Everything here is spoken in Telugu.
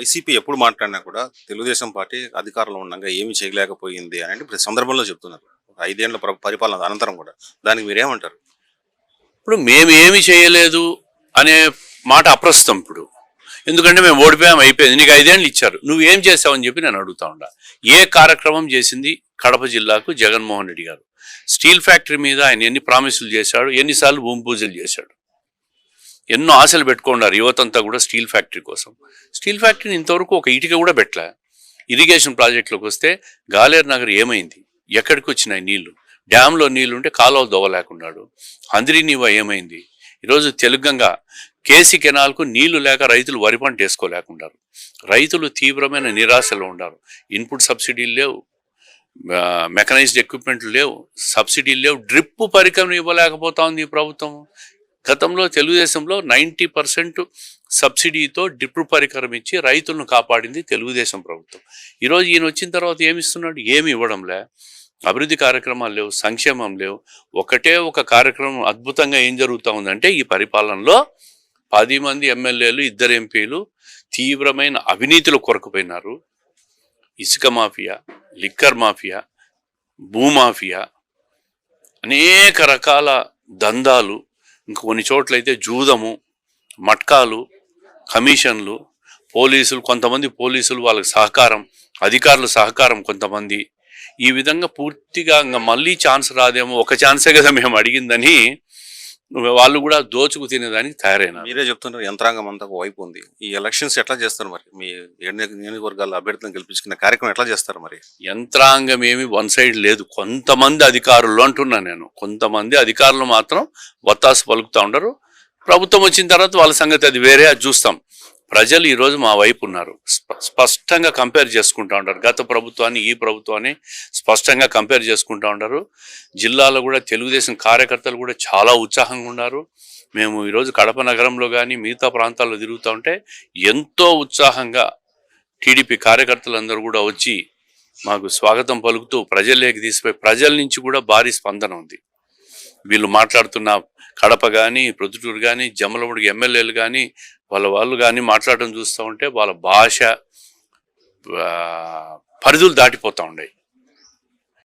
వైసీపీ ఎప్పుడు మాట్లాడినా కూడా తెలుగుదేశం పార్టీ అధికారంలో ఉండగా ఏమి చేయలేకపోయింది అని అంటే ప్రతి సందర్భంలో చెప్తున్నారు. ఒక ఐదేళ్ళ పరిపాలన అనంతరం కూడా. దానికి మీరేమంటారు? ఇప్పుడు మేము ఏమి చేయలేదు అనే మాట అప్రస్తుతం ఇప్పుడు. ఎందుకంటే మేము ఓడిపోయాం అయిపోయింది. నీకు ఐదేళ్ళు ఇచ్చారు. నువ్వు ఏం చేసావని చెప్పి నేను అడుగుతా ఉండా ఏ కార్యక్రమం చేసింది కడప జిల్లాకు జగన్మోహన్ రెడ్డి గారు? స్టీల్ ఫ్యాక్టరీ మీద ఆయన ఎన్ని ప్రామిసులు చేశాడు? ఎన్నిసార్లు భూమి పూజలు చేశాడు? ఎన్నో ఆశలు పెట్టుకున్నారు. యువతంతా కూడా స్టీల్ ఫ్యాక్టరీ కోసం. స్టీల్ ఫ్యాక్టరీని ఇంతవరకు ఒక ఇటుక కూడా పెట్టలే. ఇరిగేషన్ ప్రాజెక్టులోకి వస్తే గాలేరు నగర్ ఏమైంది? ఎక్కడికి వచ్చినాయి నీళ్ళు? డ్యాంలో నీళ్ళు ఉంటే కాలువ దోవలేకున్నాడు. అందరి నీవ ఏమైంది? ఈరోజు తెలుగంగా కేసీ కెనాల్కు నీళ్ళు లేక రైతులు వరి పంట వేసుకోలేకున్నారు. రైతులు తీవ్రమైన నిరాశలో ఉన్నారు. ఇన్పుట్ సబ్సిడీలు లేవు. మెకనైజ్డ్ ఎక్విప్మెంట్లు లేవు. సబ్సిడీలు లేవు. డ్రిప్ పరికరం ఇవ్వలేకపోతా ఉంది ఈ ప్రభుత్వం. గతంలో తెలుగుదేశంలో నైంటీ పర్సెంట్ సబ్సిడీతో డిప్రూ పరికరం ఇచ్చి రైతులను కాపాడింది తెలుగుదేశం ప్రభుత్వం. ఈరోజు ఈయన వచ్చిన తర్వాత ఏమిస్తున్నాడు? ఏమి ఇవ్వడంలే. అభివృద్ధి కార్యక్రమాలు లేవు సంక్షేమం లేవు. ఒకటే ఒక కార్యక్రమం అద్భుతంగా ఏం జరుగుతూ ఉందంటే ఈ పరిపాలనలో పది మంది ఎమ్మెల్యేలు ఇద్దరు ఎంపీలు తీవ్రమైన అవినీతిలో కొరకుపోయినారు. ఇసుక మాఫియా లిక్కర్ మాఫియా భూమాఫియా అనేక రకాల దందాలు ఇంక కొన్ని చోట్లయితే జూదము మట్కాలు కమిషన్లు పోలీసులు కొంతమంది పోలీసులు వాళ్ళకి సహకారం అధికారుల సహకారం కొంతమంది. ఈ విధంగా పూర్తిగా ఇంకా మళ్ళీ ఛాన్స్ రాదేమో ఒక ఛాన్సే కదా మేము అడిగిందని వాళ్ళు కూడా దోచుకు తినేదానికి తయారైనారు. మీరే చెప్తున్నారు యంత్రాంగం అంతా వైపు ఉంది. ఈ ఎలక్షన్స్ ఎట్లా చేస్తారు మరి? మీ నియోజకవర్గాల అభ్యర్థులను గెలిపించుకున్న కార్యక్రమం ఎట్లా చేస్తారు మరి? యంత్రాంగం ఏమి వన్ సైడ్ లేదు. కొంతమంది అధికారులు అంటున్నా నేను. కొంతమంది అధికారులు మాత్రం వత్తాసు పలుకుతూ ఉండరు. ప్రభుత్వం వచ్చిన తర్వాత వాళ్ళ సంగతి అది వేరే అది చూస్తాం. ప్రజలు ఈరోజు మా వైపు ఉన్నారు. స్ప- స్పష్టంగా కంపేర్ చేసుకుంటూ ఉంటారు. గత ప్రభుత్వాన్ని ఈ ప్రభుత్వాన్ని స్పష్టంగా కంపేర్ చేసుకుంటూ ఉంటారు. జిల్లాలో కూడా తెలుగుదేశం కార్యకర్తలు కూడా చాలా ఉత్సాహంగా ఉన్నారు. మేము ఈరోజు కడప నగరంలో కానీ మిగతా ప్రాంతాల్లో తిరుగుతూ ఉంటే ఎంతో ఉత్సాహంగా టీడీపీ కార్యకర్తలందరూ కూడా వచ్చి మాకు స్వాగతం పలుకుతూ ప్రజల్లోకి తీసిపోయి ప్రజల నుంచి కూడా భారీ స్పందన ఉంది. వీళ్ళు మాట్లాడుతున్న కడప కానీ ప్రొద్దుటూరు కానీ జమలముడికి ఎమ్మెల్యేలు కానీ వాళ్ళ వాళ్ళు కానీ మాట్లాడడం చూస్తూ ఉంటే వాళ్ళ భాష పరిధులు దాటిపోతూ ఉన్నాయి